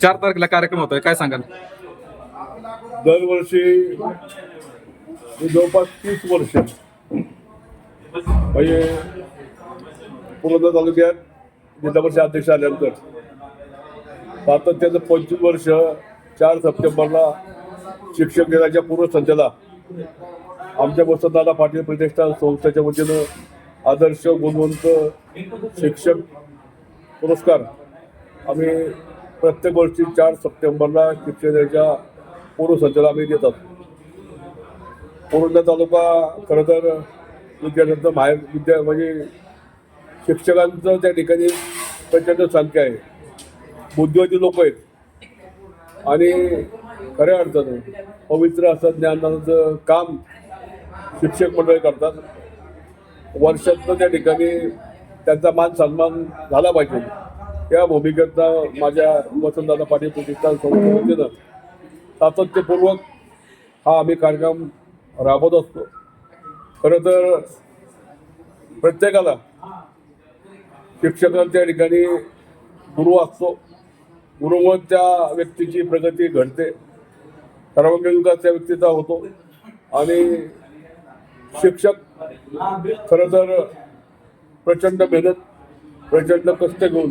चार तारखेला कार्यक्रम होतोय काय सांगाल? दरवर्षी जवळपास तीस वर्ष म्हणजे पूर्ण तालुक्यात जिल्हा परिषद अध्यक्ष आल्यानंतर सातत्यानं पंचवीस वर्ष चार सप्टेंबरला शिक्षक दिनाच्या पूर्वसंध्येला आमच्या वसंतदादा पाटील प्रतिष्ठान संस्थेच्या वतीनं आदर्श गुणवंत शिक्षक पुरस्कार आम्ही प्रत्येक वर्षी चार सप्टेंबरला शिक्षणाच्या दिनाच्या आम्ही देतात. पूर्ण तालुका खरं तर विद्यार्थ्यांचं बाहेर विद्या म्हणजे शिक्षकांचं त्या ठिकाणी प्रचंड संख्या आहे. बुद्धिवादी लोक आहेत. आणि खऱ्या अर्थानं पवित्र असं ज्ञानाचं काम शिक्षक मंडळ करतात. वर्षातनं त्या ठिकाणी त्यांचा मान सन्मान झाला पाहिजे. त्या भूमिकेचा माझ्या वसंतदादा पाटील प्रतिष्ठान संस्थेनं सातत्यपूर्वक हा आम्ही कार्यक्रम राबवत असतो. खरं तर प्रत्येकाला शिक्षकांच्या ठिकाणी गुरु असतो. गुरुमुळे त्या व्यक्तीची प्रगती घडते. सर्वांगीण विकास त्या व्यक्तीचा होतो. आणि शिक्षक खरं तर प्रचंड मेहनत प्रचंड कष्ट घेऊन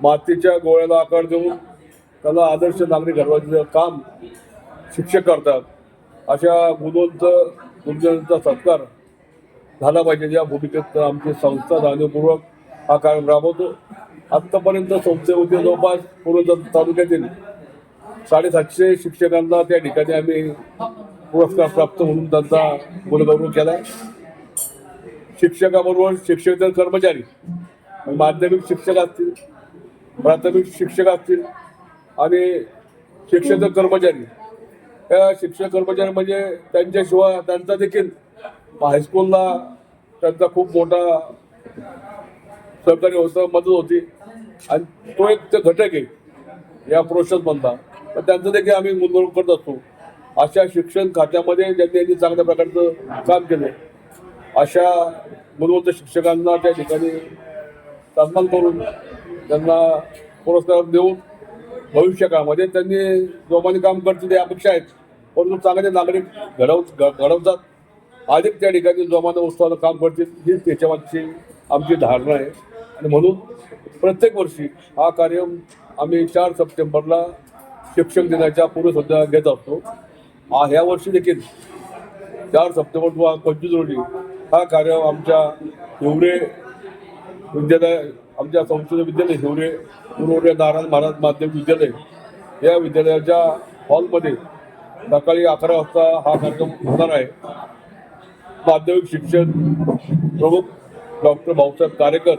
मातीच्या गोळ्याला आकार देऊन त्याला आदर्श नागरिक घडवायचं काम शिक्षक करतात. अशा गुणवंत गुरुजनांचा सत्कार झाला पाहिजे. या भूमिकेत आमची संस्था जाणीवपूर्वक हा कार्यक्रम राबवतो. आत्तापर्यंत संस्थेमध्ये जवळपास पूर्ण तालुक्यातील साडेसातशे शिक्षकांना त्या ठिकाणी आम्ही पुरस्कार प्राप्त म्हणून त्यांचा गुणगौरव केला. शिक्षकाबरोबर शिक्षक कर्मचारी माध्यमिक शिक्षक असतील प्राथमिक शिक्षक असतील आणि शिक्षक कर्मचारी. या शिक्षक कर्मचारी म्हणजे त्यांच्याशिवाय त्यांचा देखील हायस्कूलला त्यांचा खूप मोठा सहकार्य होतं मदत होती. आणि तो एक घटक आहे या प्रोसेसमधला तर त्यांचं देखील आम्ही गुंतवणूक करत असतो. अशा शिक्षण खात्यामध्ये ज्यांनी यांनी चांगल्या प्रकारचं काम केलं अशा गुणवंत शिक्षकांना त्या ठिकाणी सन्मान करून त्यांना पुरस्कार देऊन भविष्यकाळामध्ये त्यांनी जोमाने काम करतील या अपेक्षा आहेत. परंतु चांगले नागरिक घडव घडवतात. अधिक त्या ठिकाणी जोमाने उत्साहानं काम करतील ही त्याच्यामागची आमची धारणा आहे. आणि म्हणून प्रत्येक वर्षी हा कार्यक्रम आम्ही चार सप्टेंबरला शिक्षक दिनाच्या पूर्वसंध्या घेत असतो. ह्या वर्षी देखील चार सप्टेंबर किंवा पंचवीस रोजी हा कार्यक्रम आमच्या हिवरे विद्यालय आमच्या संस्कृत विद्यालय हिवरे पूर्वरे नारायण महाराज माध्यमिक विद्यालय या विद्यालयाच्या हॉलमध्ये सकाळी अकरा वाजता हा कार्यक्रम होणार आहे. माध्यमिक शिक्षण प्रमुख डॉक्टर भाऊसाहेब कारेकर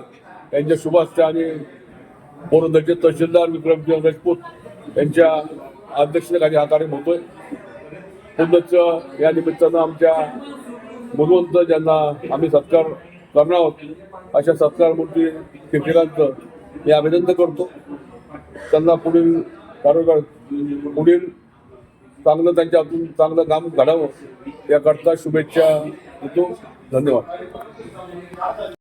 यांच्या शुभ आणि पोरंदरचे तहसीलदार विक्रमसिंह राजपूत यांच्या अध्यक्षतेखाली हा कार्यक्रम होतोय. पुन्हा या निमित्तानं आमच्या गुणवंत ज्यांना आम्ही सत्कार करणार आहोत अशा सत्कार मूर्ती शिक्षकांचं मी अभिनंदन करतो. त्यांना पुढील कार्यकाळ पुढील चांगलं त्यांच्या हातून चांगलं काम घडावं याकरता शुभेच्छा देतो. धन्यवाद.